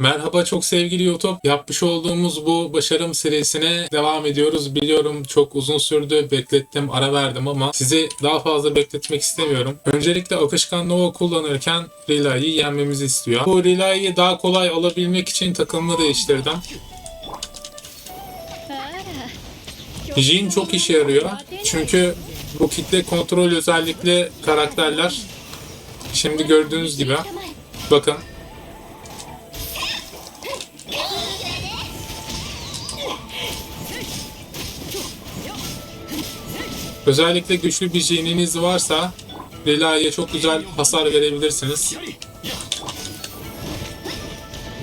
Merhaba çok sevgili YouTube. Yapmış olduğumuz bu başarım serisine devam ediyoruz. Biliyorum çok uzun sürdü, beklettim, ara verdim ama sizi daha fazla bekletmek istemiyorum. Öncelikle Akışkan Nova kullanırken Relay'ı yenmemizi istiyor. Bu Relay'ı daha kolay alabilmek için takımını değiştirdim. Jin çok işe yarıyor. Çünkü bu kitle kontrol özellikli karakterler şimdi gördüğünüz gibi bakın Özellikle güçlü bir jininiz varsa Lila'ya çok güzel hasar verebilirsiniz.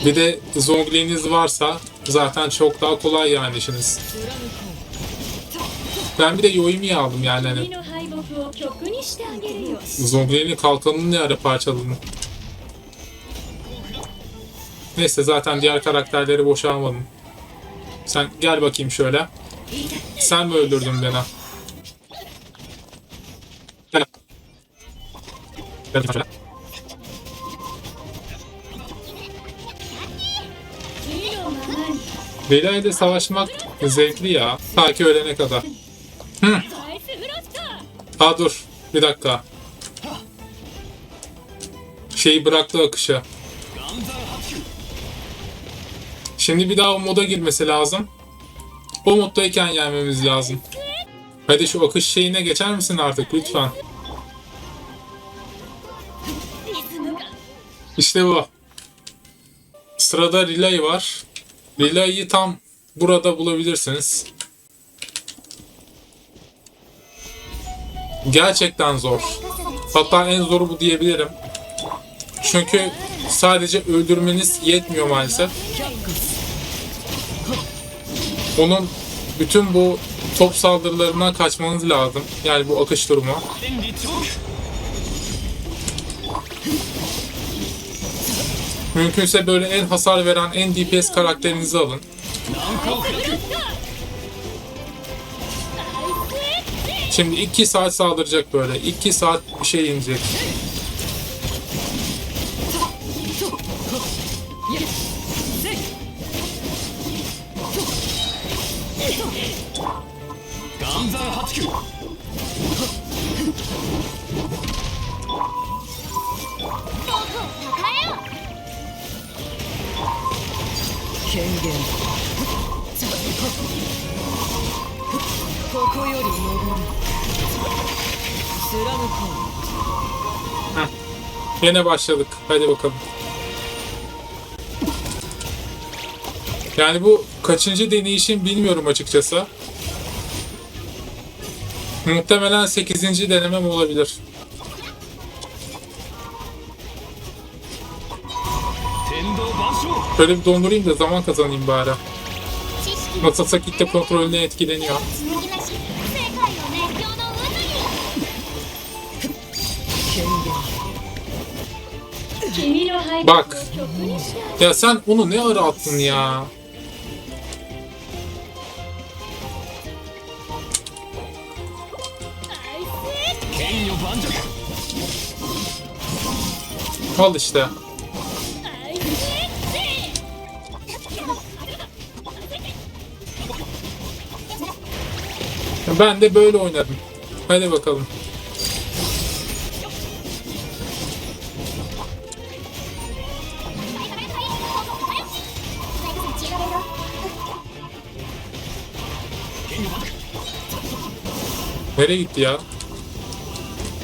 Bir de zongliniz varsa zaten çok daha kolay yani işiniz. Ben bir de Yoimi'yi aldım yani hani. Kalkanını ne ara parçaladın? Neyse zaten diğer karakterleri boşa. Sen gel bakayım şöyle. Sen mi öldürdün beni? Biraz şöyle. Bela ile savaşmak zevkli ya. Ta ki ölene kadar. Hı. Aa dur. Bir dakika. Şeyi bıraktı akışa. Şimdi bir daha o moda girmesi lazım. O moddayken gelmemiz lazım. Hadi şu akış şeyine geçer misin artık lütfen? İşte bu. Sırada relay var. Relay'i tam burada bulabilirsiniz. Gerçekten zor. Hatta en zoru bu diyebilirim. Çünkü sadece öldürmeniz yetmiyor maalesef. Onun bütün bu top saldırılarından kaçmanız lazım. Yani bu akış durumu. Mümkünse böyle en hasar veren en DPS karakterinizi alın. Şimdi 2 saat saldıracak böyle. 2 saat bir şey inecek. Yine başladık. Hadi bakalım. Yani bu kaçıncı deneyişim bilmiyorum açıkçası. Muhtemelen 8. denemem olabilir. Şöyle bir dondurayım da zaman kazanayım bari. Nasıl sakit de kontrolüne etkileniyor. Bak. Ya sen onu ne ara attın ya? Al işte. Ben de böyle oynadım. Hadi bakalım. Nereye gitti ya?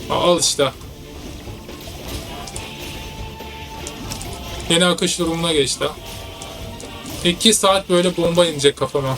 Al işte. Yine akış durumuna geçti. 2 saat böyle bomba inecek kafama.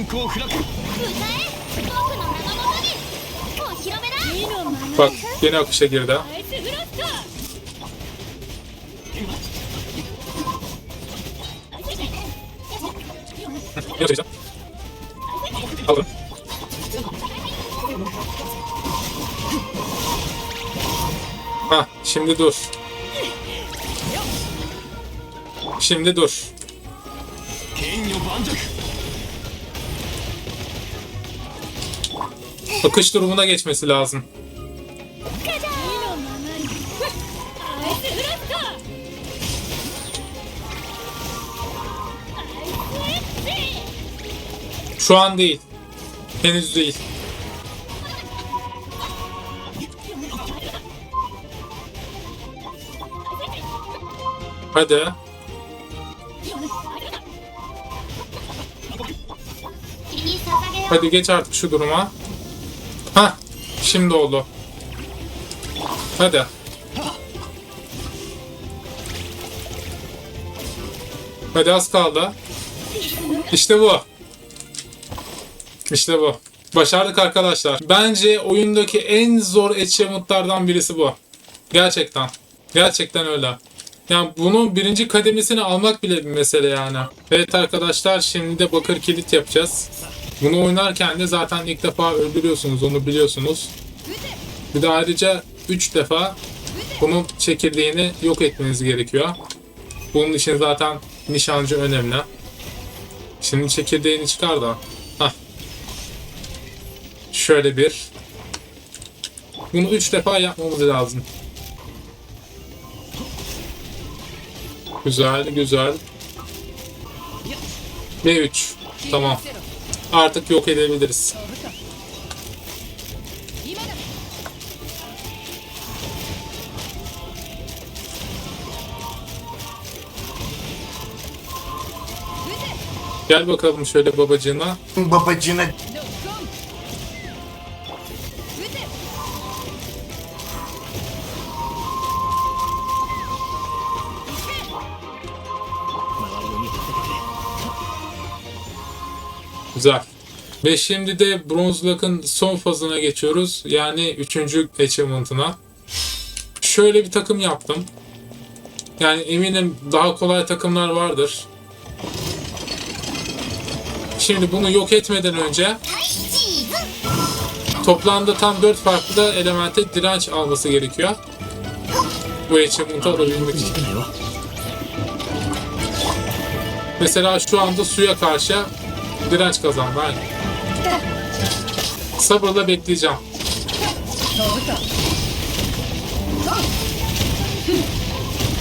眼光を砕く歌え僕の生ままにお披露目だ Bak yeni akışa girdi ha. Yok çekeceğim. Şimdi dur. Şimdi dur. Akış durumuna geçmesi lazım. Şu an değil. Henüz değil. Hadi. Hadi geç artık şu duruma. Şimdi oldu. Hadi. Hadi az kaldı. İşte bu. İşte bu. Başardık arkadaşlar. Bence oyundaki en zor achievement'lardan birisi bu. Gerçekten. Gerçekten öyle. Yani bunun birinci kademesini almak bile bir mesele yani. Evet arkadaşlar şimdi de bakır kilit yapacağız. Bunu oynarken de zaten ilk defa öldürüyorsunuz onu biliyorsunuz. Bir de ayrıca 3 defa bunun çekirdeğini yok etmeniz gerekiyor. Bunun için zaten nişancı önemli. Şimdi çekirdeğini çıkar da. Hah. Şöyle bir. Bunu 3 defa yapmamız lazım. Güzel, güzel. Ve 3. Tamam. Artık yok edebiliriz. Gel bakalım şöyle babacığına. babacığına Güzel. Ve şimdi de Bronze Lock'ın son fazına geçiyoruz. Yani 3. achievement'ına. Şöyle bir takım yaptım. Yani eminim daha kolay takımlar vardır. Şimdi bunu yok etmeden önce toplamda tam 4 farklı elemente direnç alması gerekiyor. Bu achievement'ı alabilmek için. Mesela şu anda suya karşı Direnç kazan ben. Sabırla bekleyeceğim.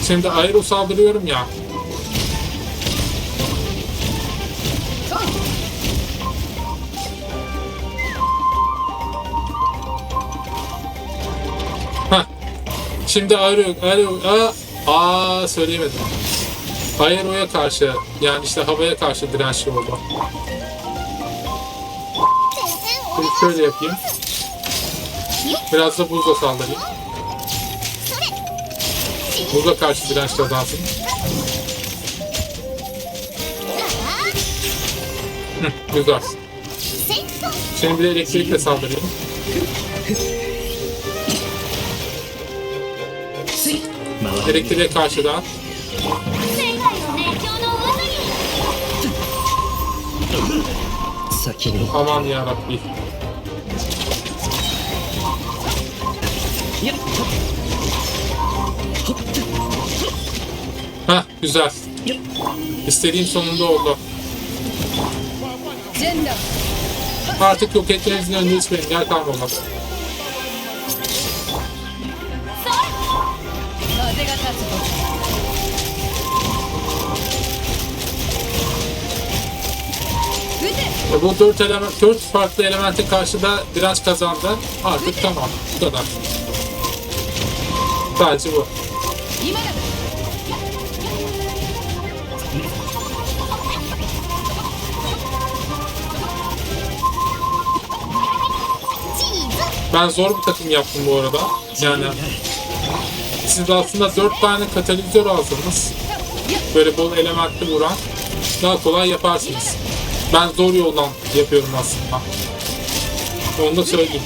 Şimdi aero saldırıyorum ya. Heh. Şimdi aero, aero, aa, aa söyleyemedim. Aero'ya karşı yani işte havaya karşı dirençli oldu. Şöyle yapayım. Biraz da buzla sallayayım. Buzla karşı direnç kazansın. Güzel. Şimdi bir de elektrikle saldırıyorum. Elektriğe karşı da. Aman yarabbi. Güzel. İstediğim sonunda oldu. Artık roketlerinizin önünde hiçbir engel kalmamaz. E bu dört, element, dört farklı elemente karşı da biraz kazandı. Artık tamam. Bu kadar. Sadece bu. Ben zor bir takım yaptım bu arada. Yani siz aslında 4 tane katalizör alsanız böyle bol elementli vuran daha kolay yaparsınız. Ben zor yoldan yapıyorum aslında. Onu da söyleyeyim.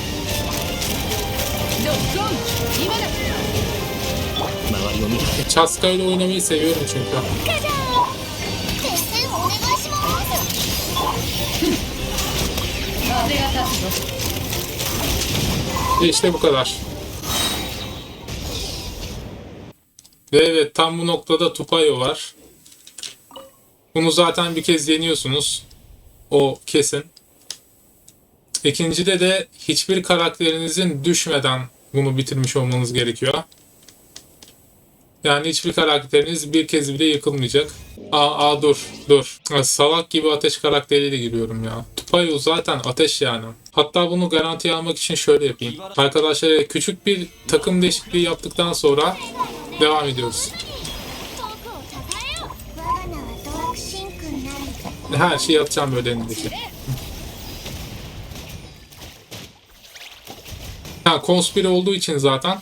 Chaska ile oynamayı seviyorum çünkü işte bu kadar. Ve evet tam bu noktada Tupayo var. Bunu zaten bir kez yeniyorsunuz. O kesin. İkincide de hiçbir karakterinizin düşmeden bunu bitirmiş olmanız gerekiyor. Yani hiçbir karakteriniz bir kez bile yıkılmayacak. Aa, aa dur dur. Salak gibi ateş karakteriyle giriyorum ya. Tupayu zaten ateş yani. Hatta bunu garantiye almak için şöyle yapayım. Arkadaşlar küçük bir takım değişikliği yaptıktan sonra devam ediyoruz. Her şeyi atacağım böyle elindeki. Ha konspire olduğu için zaten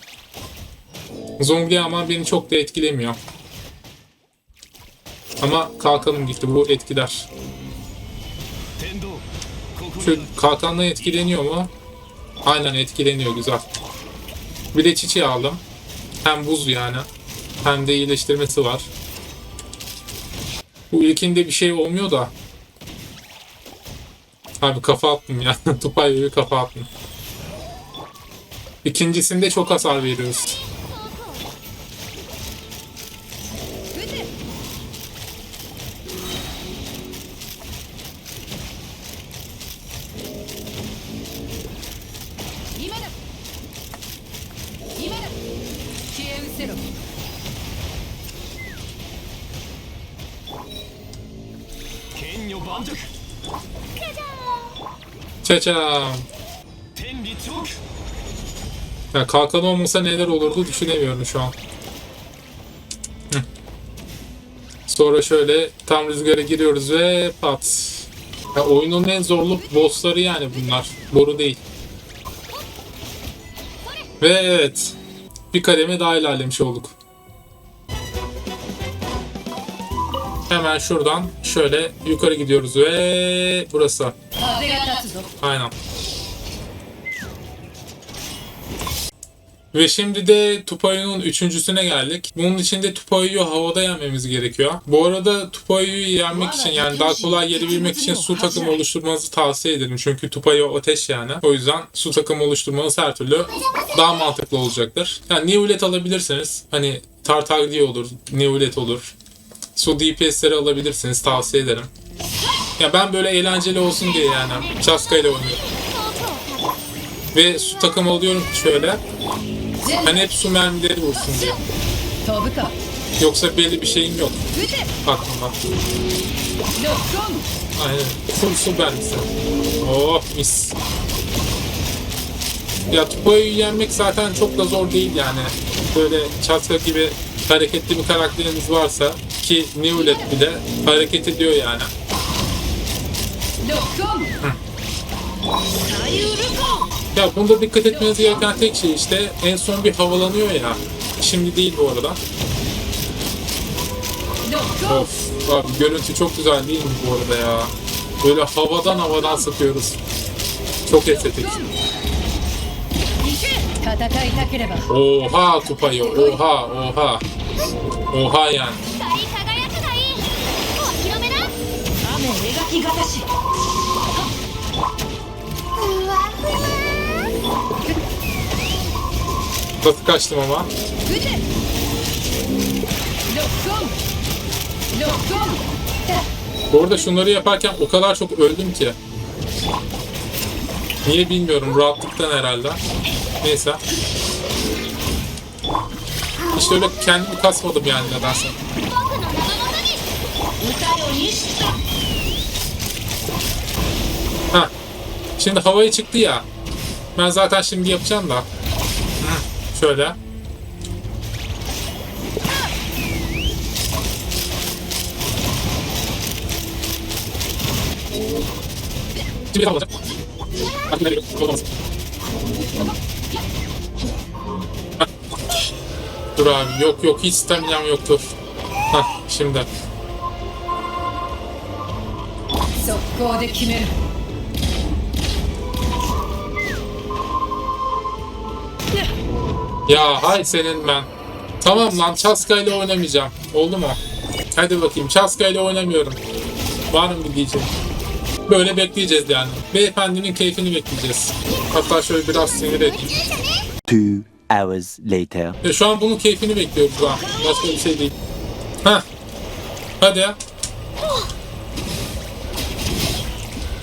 Zongli ama beni çok da etkilemiyor. Ama kalkanım gitti. Bu etkiler. Şu kalkanla etkileniyor mu? Aynen etkileniyor. Güzel. Bir de çiçeği aldım. Hem buz yani. Hem de iyileştirmesi var. Bu ilkinde bir şey olmuyor da. Abi kafa attım ya. Tupayyo'yu kafa attım. İkincisinde çok hasar veriyoruz. Çeçem. Ya kalkan olmasa neler olurdu düşünemiyorum şu an. Sonra şöyle tam rüzgara giriyoruz ve pat. Ya oyunun en zorlu bossları yani bunlar. Boru değil. Ve evet. Bir kademe daha ilerlemiş olduk. Hemen şuradan şöyle yukarı gidiyoruz ve burası. Aynen. Ve şimdi de Tupoyu'nun üçüncüsüne geldik. Bunun için de Tupoyu'yu havada yenmemiz gerekiyor. Bu arada Tupoyu'yu yenmek için yani daha kolay yenebilmek için su takımı oluşturmanızı tavsiye ederim. Çünkü Tupoyu ateş yani. O yüzden su takımı oluşturmanız her türlü daha mantıklı olacaktır. Yani Newlet alabilirsiniz. Hani Tartaglia olur, Newlet olur. Su DPS'leri alabilirsiniz. Tavsiye ederim. Ya ben böyle eğlenceli olsun diye yani Chaska oynuyorum. Ve su takım alıyorum şöyle. Hani hep su mermileri vursun diye. Yoksa belli bir şeyim yok aklımda. Aynen. Full su mermisi. Oh mis. Ya Tupo'yu yenmek zaten çok da zor değil yani. Böyle Chaska gibi hareketli bir karakteriniz varsa ki Newlet bile hareket ediyor yani. Ya bunda dikkat etmeniz gereken tek şey işte en son bir havalanıyor ya. Şimdi değil bu arada. Of abi görüntü çok güzel değil mi bu arada ya? Böyle havadan havadan satıyoruz. Çok estetik. Oha kupayı oha oha. Oha yani. 雨描きがたしふわふわ Nasıl kaçtım ama? 撃てロックオンロックオン Bu arada şunları yaparken o kadar çok öldüm ki. Niye bilmiyorum rahatlıktan herhalde. Neyse. İşte öyle kendimi kasmadım yani nedense. Şimdi havaya çıktı ya. Ben zaten şimdi yapacağım da. Hı, Şöyle. Şimdi kalacak. Artık nereye gidiyor? Olamaz. Hah. Dur abi yok yok hiç staminam yok dur. Hah şimdi. 速攻で決める 「 Ya hay senin ben. Tamam lan Chaska ile oynamayacağım. Oldu mu? Hadi bakayım Chaska ile oynamıyorum. Var mı bir diyeceğim. Böyle bekleyeceğiz yani. Beyefendinin keyfini bekleyeceğiz. Hatta şöyle biraz sinir edeyim. Two hours later. E şu an bunun keyfini bekliyoruz ha. Başka bir şey değil. Heh. Hadi ya.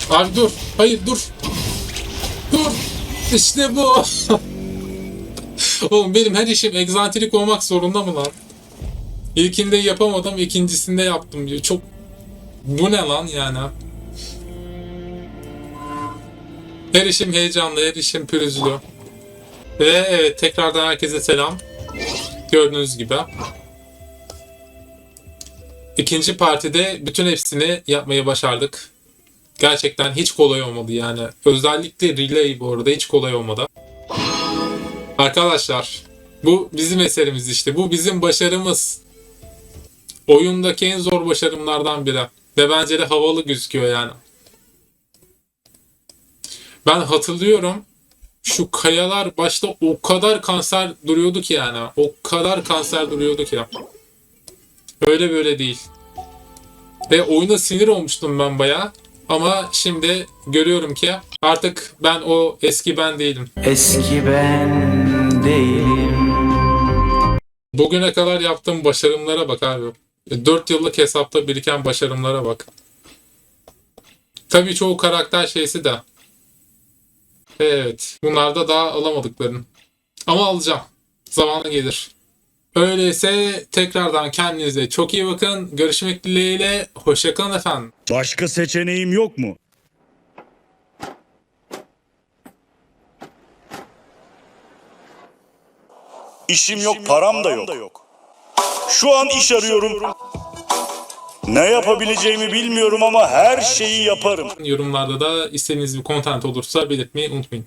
Abi dur. Hayır dur. Dur. İşte bu. Oğlum benim her işim egzantrik olmak zorunda mı lan? İlkinde yapamadım, ikincisinde yaptım diyor. Çok bu ne lan yani? Her işim heyecanlı, her işim pürüzlü. Ve evet tekrardan herkese selam. Gördüğünüz gibi. İkinci partide bütün hepsini yapmayı başardık. Gerçekten hiç kolay olmadı yani. Özellikle relay bu arada hiç kolay olmadı. Arkadaşlar bu bizim eserimiz işte. Bu bizim başarımız. Oyundaki en zor başarımlardan biri. Ve bence de havalı gözüküyor yani. Ben hatırlıyorum şu kayalar başta o kadar kanser duruyordu ki yani. O kadar kanser duruyordu ki. Öyle böyle değil. Ve oyuna sinir olmuştum ben baya. Ama şimdi görüyorum ki artık ben o eski ben değilim. Eski ben değilim. Bugüne kadar yaptığım başarımlara bak abi. 4 yıllık hesapta biriken başarımlara bak. Tabii çoğu karakter şeysi de. Evet. Bunlar da daha alamadıkların. Ama alacağım. Zamanı gelir. Öyleyse tekrardan kendinize çok iyi bakın. Görüşmek dileğiyle. Hoşçakalın efendim. Başka seçeneğim yok mu? İşim yok, param da yok. Şu an iş arıyorum. Ne yapabileceğimi bilmiyorum ama her şeyi yaparım. Yorumlarda da istediğiniz bir content olursa belirtmeyi unutmayın.